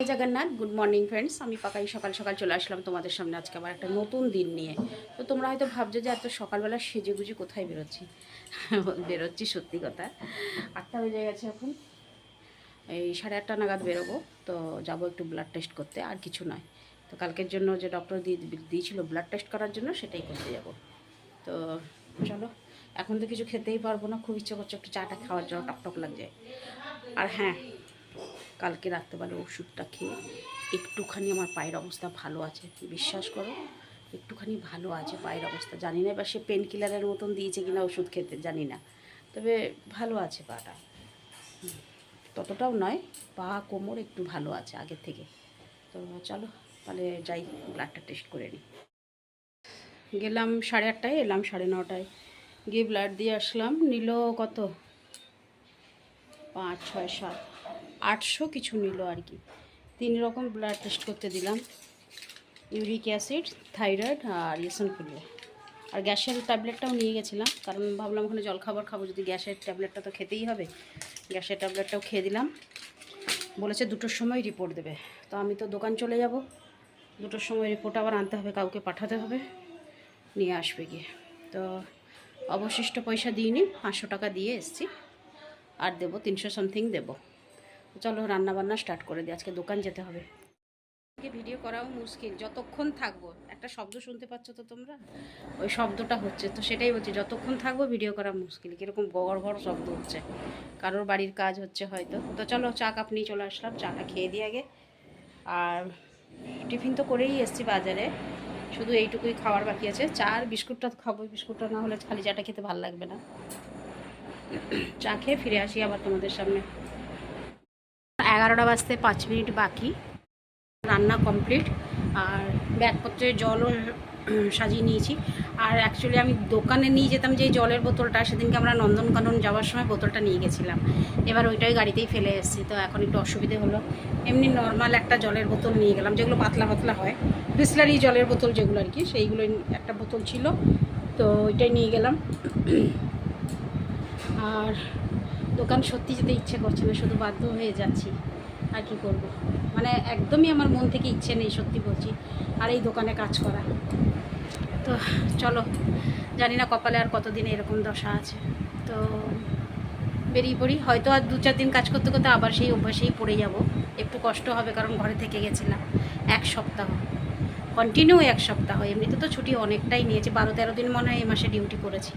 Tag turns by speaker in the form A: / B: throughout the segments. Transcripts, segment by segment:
A: Jagannath good morning friends আমি পাকাই সকাল সকাল চলে আসলাম তোমাদের সামনে আজকে আবার একটা নতুন দিন নিয়ে। তো তোমরা হয়তো ভাবছ যে এত সকালবেলা সেজে গুজে কোথায় বেরোচ্ছি? বেরোচ্ছি সত্যি কথা। আটটা বেজে গেছে এখন। এই সাড়ে আটটা নাগাদ বেরোবো। তো যাব একটু ব্লাড টেস্ট করতে, আর কিছু নয়। তো কালকের জন্য যে ডক্টর দিয়ে দিয়েছিল ব্লাড টেস্ট করার জন্য সেটাই করতে যাব। তো চলো, এখন তো কিছু খেতেই পারব না। খুব ইচ্ছে করছে একটু চাটা খাওয়ার জন্য টকটক লাগছে। আর হ্যাঁ কালকে রাত্রেবেলা ওষুধটা খেয়ে একটুখানি আমার পায়ের অবস্থা ভালো আছে। বিশ্বাস করো, একটুখানি ভালো আছে পায়ের অবস্থা। জানি না এবার সে পেন কিলারের মতন দিয়েছে কিনা ওষুধ খেতে, জানি না। তবে ভালো আছে পাটা। ততটাও নয়, পা, কোমর একটু ভালো আছে আগের থেকে। তো চলো, তাহলে যাই ব্লাডটা টেস্ট করে নিই গেলাম সাড়ে আটটায়, এলাম সাড়ে নটায়। গিয়ে ব্লাড দিয়ে আসলাম, নিল কত? পাঁচ, ছয়, সাত। আটশো কিছু নিল আর কি। তিন রকম ব্লাড টেস্ট করতে দিলাম। ইউরিক অ্যাসিড, থাইরয়েড আর ইসনফুলিয়া আর গ্যাসের ট্যাবলেটটাও নিয়ে গেছিলাম। কারণ ভাবলাম ওখানে জলখাবার খাব, যদি গ্যাসের ট্যাবলেটটা তো খেতেই হবে। গ্যাসের ট্যাবলেটটাও খেয়ে দিলাম। বলেছে দুটোর সময় রিপোর্ট দেবে। তো আমি তো দোকান চলে যাব। দুটোর সময় রিপোর্ট আবার আনতে হবে, কাউকে পাঠাতে হবে। নিয়ে আসবে গিয়ে। তো অবশিষ্ট পয়সা দিইনি, পাঁচশো টাকা দিয়ে এসছি। আর দেবো, তিনশো সামথিং দেবো। চলো রান্না বান্না স্টার্ট করে দিই আজকে দোকান যেতে হবে। ভিডিও করাও মুশকিল যতক্ষণ থাকব একটা শব্দ শুনতে পাচ্ছ তো তোমরা? ওই শব্দটা হচ্ছে তো সেটাই বলছি যতক্ষণ থাকব ভিডিও করা মুশকিল কীরকম গড় ঘর শব্দ হচ্ছে। কারোর বাড়ির কাজ হচ্ছে হয়তো। তো চলো চা কাপ নিয়ে চলে আসলাম চাটা খেয়ে দিয়ে আগে। আর টিফিন তো করেই এসছি বাজারে শুধু এইটুকুই খাওয়ার বাকি আছে। চা আর বিস্কুটটা খাব বিস্কুটটা না হলে খালি চাটা খেতে ভালো লাগবে না। চা খেয়ে ফিরে আসি আবার তোমাদের সামনে। এগারোটা বাজতে পাঁচ মিনিট বাকি। রান্না কমপ্লিট, আর ব্যাগপত্রে জলও সাজিয়ে নিয়েছি। আর অ্যাকচুয়ালি আমি দোকানে নিয়ে যেতাম যে জলের বোতলটা, সেদিনকে আমরা নন্দনকানন যাওয়ার সময় বোতলটা নিয়ে গেছিলাম। এবার ওইটাই গাড়িতেই ফেলে এসেছি, তো এখন একটু অসুবিধে হলো। এমনি নর্মাল একটা জলের বোতল নিয়ে গেলাম, যেগুলো পাতলা পাতলা হয়। বিসলারি জলের বোতল যেগুলো আর কি সেইগুলো একটা বোতল ছিল, তো ওইটাই নিয়ে গেলাম। আর দোকান সত্যি যেতে ইচ্ছে করছে না, শুধু বাধ্য হয়ে যাচ্ছি। আর কি করব। মানে একদমই আমার মন থেকে ইচ্ছে নেই, সত্যি বলছি। আর এই দোকানে কাজ করা। তো চলো, জানি না কপালে আর কতদিন এরকম দশা আছে। তো বেরিয়ে পড়ি। হয়তো আর দু চার দিন কাজ করতে করতে আবার সেই অভ্যাসেই পড়ে যাব। একটু কষ্ট হবে, কারণ ঘরে থেকে গেছিলাম এক সপ্তাহ। কন্টিনিউ এক সপ্তাহ। এমনিতে তো ছুটি অনেকটাই নিয়েছি। বারো তেরো দিন মনে হয় এই মাসে ডিউটি করেছি।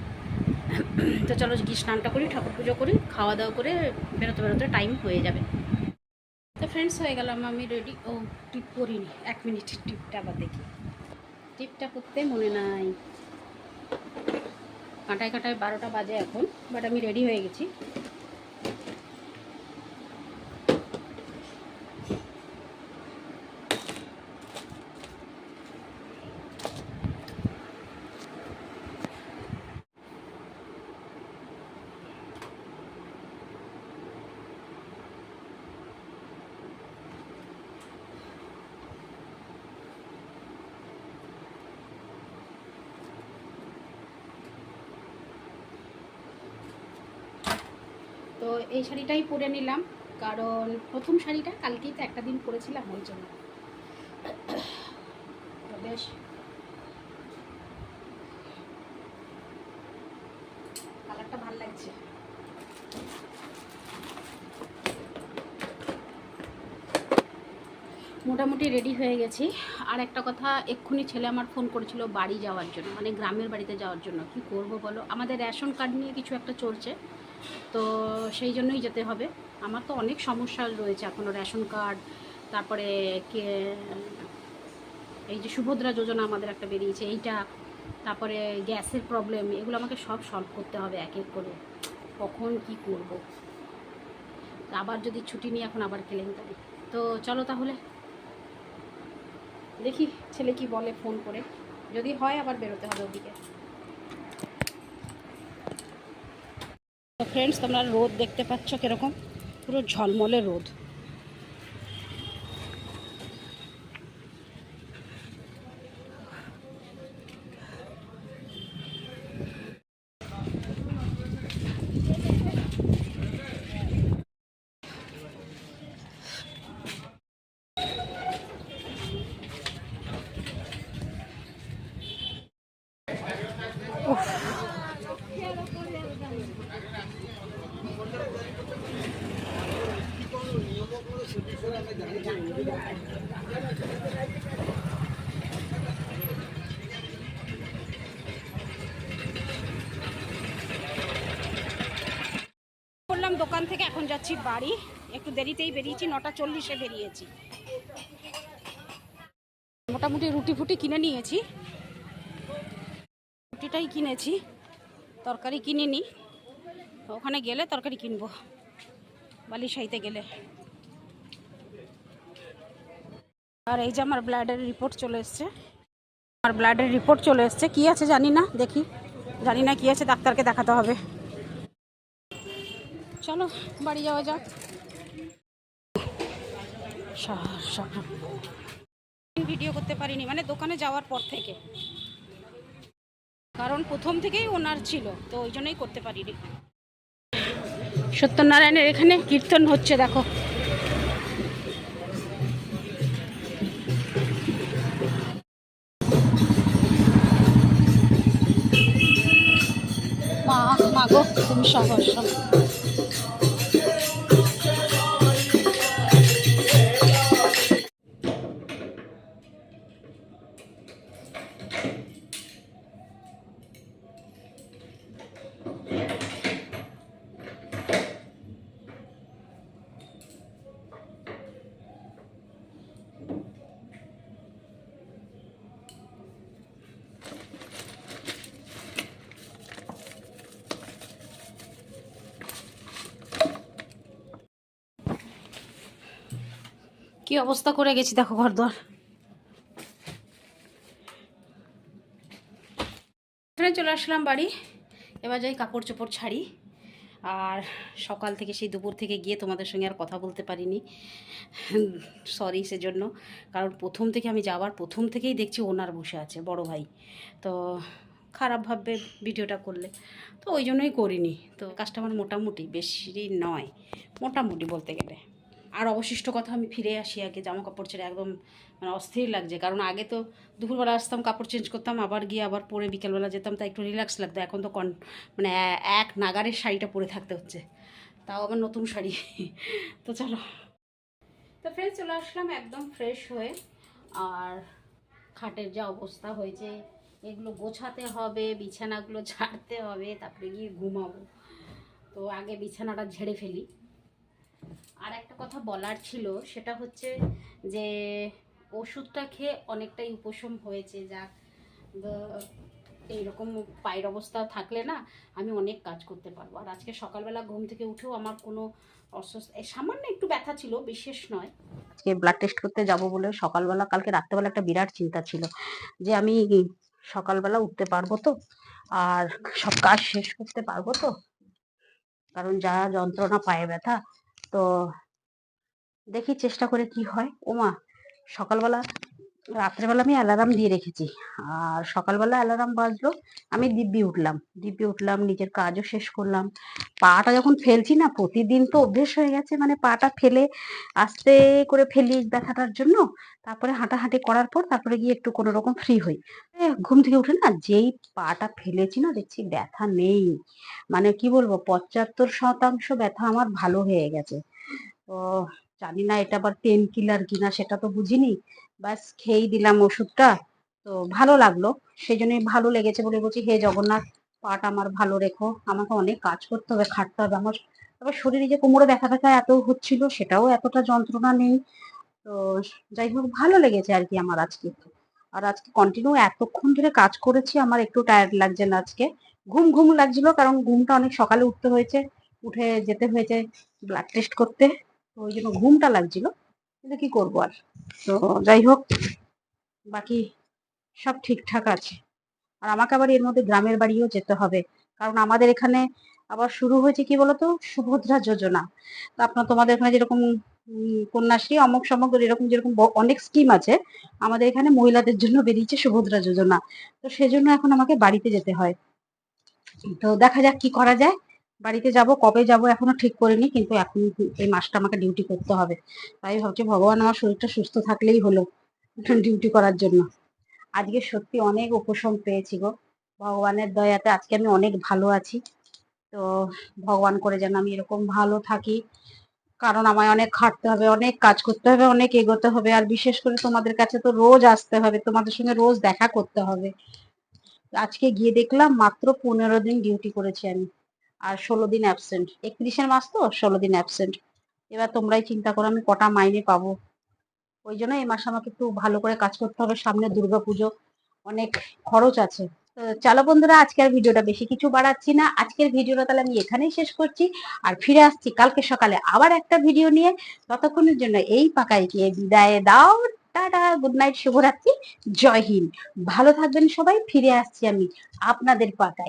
A: তো চলো গিয়ে স্নানটা করি, ঠাকুর পুজো করি, খাওয়া দাওয়া করে বেরোতে বেরোতে টাইম হয়ে যাবে। তো ফ্রেন্ডস হয়ে গেলাম আমি রেডি ও টিপ করিনি। এক মিনিট টিপটা আবার দেখি। টিপটা করতে মনে নাই। কাঁটায় কাঁটায় বারোটা বাজে এখন বাট আমি রেডি হয়ে গেছি। তো এই শাড়িটাই পরে নিলাম। কারণ প্রথম শাড়িটা কালকেই তো একটা দিন পরেছিলাম ওই জন্য। বেশ। কালারটা ভালো লাগছে। মোটামুটি রেডি হয়ে গেছি। আর একটা কথা, এক্ষুনি ছেলে আমার ফোন করেছিল বাড়ি যাওয়ার জন্য মানে গ্রামের বাড়িতে যাওয়ার জন্য। কি করব বলো? আমাদের রেশন কার্ড নিয়ে কিছু একটা চলছে। তো সেই জন্যই যেতে হবে। আমার তো অনেক সমস্যা রয়েছে এখনও রেশন কার্ড, তারপরে কে, এই যে সুভদ্রা যোজনা আমাদের একটা বেরিয়েছে, এইটা, তারপরে গ্যাসের প্রবলেম, এগুলো আমাকে সব সলভ করতে হবে এক এক করে। কখন কি করব? আবার যদি ছুটি নিয়ে এখন আবার কেলেঙ্কারি। তো চলো তাহলে। দেখি ছেলে কি বলে ফোন করে। যদি হয় আবার বেরোতে হবে ওদিকে। ফ্রেন্ডস তোমরা রোদ দেখতে পাচ্ছ কীরকম? পুরো ঝলমলে রোদ। করলাম দোকান থেকে, এখন যাচ্ছি বাড়ি। একটু দেরিতেই বেরিয়েছি, নটা চল্লিশে বেরিয়েছি। মোটামুটি রুটি ফুটি কিনে নিয়েছি। রুটিটাই কিনেছি, তরকারি কিনিনি। ওখানে গেলে তরকারি কিনবো বালিশাইতে গেলে। আর এই যে আমার ব্লাডের রিপোর্ট চলে এসছে। আমার ব্লাডের রিপোর্ট চলে এসছে। কি আছে জানি না, দেখি। জানি না কি আছে, ডাক্তারকে দেখাতে হবে। চলো, বাড়ি যাওয়া যাক। ভিডিও করতে পারিনি মানে দোকানে যাওয়ার পর থেকে। কারণ প্রথম থেকেই ওনার ছিল, তো ওই জন্যই করতে পারিনি। সত্যনারায়ণের এখানে কীর্তন হচ্ছে, দেখো। মা মা গো, তুমি সহজ কি অবস্থা করে গেছি দেখো ঘর দুয়ার এখানে চলে আসলাম বাড়ি। এবার যাই কাপড় চোপড় ছাড়ি। আর সকাল থেকে সেই দুপুর থেকে গিয়ে তোমাদের সঙ্গে আর কথা বলতে পারিনি। সরি সেজন্য। কারণ প্রথম থেকে আমি যাওয়ার প্রথম থেকেই দেখছি ওনার বসে আছে, বড় ভাই। তো খারাপ ভাববে ভিডিওটা করলে। তো ওই জন্যই করিনি। তো কাস্টমার মোটামুটি, বেশি নয়। মোটামুটি বলতে গেলে। আর অবশিষ্ট কথা আমি ফিরে আসি আগে জামা কাপড় ছেড়ে একদম মানে অস্থির লাগছে। কারণ আগে তো দুপুরবেলা আসতাম, কাপড় চেঞ্জ করতাম, আবার গিয়ে আবার পরে বিকেলবেলা যেতাম তা একটু রিল্যাক্স লাগতো। এখন তো কন মানে এক নাগারের শাড়িটা পরে থাকতে হচ্ছে। তাও আবার নতুন শাড়ি। তো চলো। তো ফ্রেশ চলে আসলাম একদম ফ্রেশ হয়ে। আর খাটের যা অবস্থা হয়েছে, এগুলো গোছাতে হবে, বিছানাগুলো ঝাড়তে হবে, তারপরে গিয়ে ঘুমাবো। তো আগে বিছানাটা ঝেড়ে ফেলি। আর একটা কথা বলার ছিল, সেটা হচ্ছে যে ওষুধটা খেয়ে অনেকটাই উপশম হয়েছে যাক এইরকম পায়ের অবস্থা থাকলে না আমি অনেক কাজ করতে পারব। আর আজকে সকালবেলা ঘুম থেকে উঠেও আমার কোনো এই সামান্য একটু ব্যথা ছিল, বিশেষ নয়। আজকে ব্লাড টেস্ট করতে যাব বলে সকালবেলা, কালকে রাত্রেবেলা একটা বিরাট চিন্তা ছিল যে আমি সকালবেলা উঠতে পারব তো, আর সব কাজ শেষ করতে পারব তো, কারণ যা যন্ত্রণা, পায়ে ব্যথা তো দেখি চেষ্টা করে কি হয়। ওমা সকালবেলা রাত্রেবেলা আমি অ্যালার্ম দিয়ে রেখেছি। আর সকালবেলা অ্যালার্ম বাজলো, আমি দিব্যি উঠলাম। দিব্যি উঠলাম, নিজের কাজও শেষ করলাম। পাটা যখন ফেলছি না, প্রতিদিন তো অভ্যেস হয়ে গেছে মানে পাটা ফেলে আস্তে করে ফেলি ব্যথাটার জন্য। তারপরে হাঁটাহাঁটি করার পর তারপরে গিয়ে একটু কোনো রকম ফ্রি হই। ঘুম থেকে উঠে না, যেই পাটা ফেলেছি না, দেখছি ব্যথা নেই। মানে কি বলব, পঁচাত্তর শতাংশ ব্যথা আমার ভালো হয়ে গেছে। তো জানি না এটা আবার পেন কিলার কিনা, সেটা তো বুঝিনি। ব্যাস খেয়েই দিলাম ওষুধটা। তো ভালো লাগল। সেই জন্যই ভালো লেগেছে বলে বলছি, হে জগন্নাথ, পাটা আমার ভালো রেখো। আমাকে অনেক কাজ করতে হবে, খাটতে হবে। আমার আবার শরীরে যে কোমরে ব্যথা ব্যথা এত হচ্ছিল, সেটাও এতটা যন্ত্রণা নেই। তো যাই হোক, ভালো লেগেছে আর কি আমার আজকে। আর আজকে কন্টিনিউ এতক্ষণ ধরে কাজ করেছি, আমার একটু টায়ার্ড লাগছে না আজকে। ঘুম ঘুম লাগছিল, কারণ ঘুমটা অনেক সকালে উঠতে হয়েছে। উঠে যেতে হয়েছে ব্লাড টেস্ট করতে। তো ওই জন্য ঘুমটা লাগছিল। কিন্তু কি করব আর? তো যাই হোক, বাকি সব ঠিকঠাক আছে। আর আমাকে আবার এর মধ্যে গ্রামের বাড়িও যেতে হবে। কারণ আমাদের এখানে আবার শুরু হয়েছে কি বলতো? সুভদ্রা যোজনা। তো আপনার তোমাদের এখানে যেরকম কন্যাশ্রী, অমুক সমক, এরকম যেরকম অনেক স্কিম আছে, আমাদের এখানে মহিলাদের জন্য বেরিয়েছে সুভদ্রা যোজনা। তো সেজন্য এখন আমাকে বাড়িতে যেতে হয়। তো দেখা যাক কি করা যায়। বাড়িতে যাব, কবে যাব এখনও ঠিক করিনি, কিন্তু এখন এই মাসটা আমাকে ডিউটি করতে হবে। তাই ভাবছি ভগবান আমার শরীরটা সুস্থ থাকলেই হলো ডিউটি করার জন্য। আজকে সত্যি অনেক উপশম পেয়েছি গো। ভগবানের দয়াতে আজকে আমি অনেক ভালো আছি। তো ভগবান করে যেন আমি এরকম ভালো থাকি। কারণ আমায় অনেক খাটতে হবে, অনেক কাজ করতে হবে, অনেক এগোতে হবে। আর বিশেষ করে তোমাদের কাছে তো রোজ আসতে হবে, তোমাদের সঙ্গে রোজ দেখা করতে হবে। আজকে গিয়ে দেখলাম মাত্র পনেরো দিন ডিউটি করেছি আমি। আর ষোলো দিন অ্যাবসেন্ট একত্রিশের মাস তো, ষোলো দিন অ্যাবসেন্ট এবার তোমরাই চিন্তা করো, আমি কটা মাইনে পাবো? ওই জন্য এই মাসে আমাকে একটু ভালো করে কাজ করতে হবে, সামনে দুর্গা পুজো অনেক খরচ আছে। তো চলো বন্ধুরা, আজকের ভিডিওটা বেশি কিছু বাড়াচ্ছি না। আজকের ভিডিওটা তাহলে আমি এখানেই শেষ করছি। আর ফিরে আসছি কালকে সকালে আবার একটা ভিডিও নিয়ে। ততক্ষণের জন্য এই পাকাই গিয়ে বিদায় দাও, টাটা গুড নাইট শুভরাত্রি, জয় হিন্দ। ভালো থাকবেন সবাই, ফিরে আসছি আমি আপনাদের পাকায়।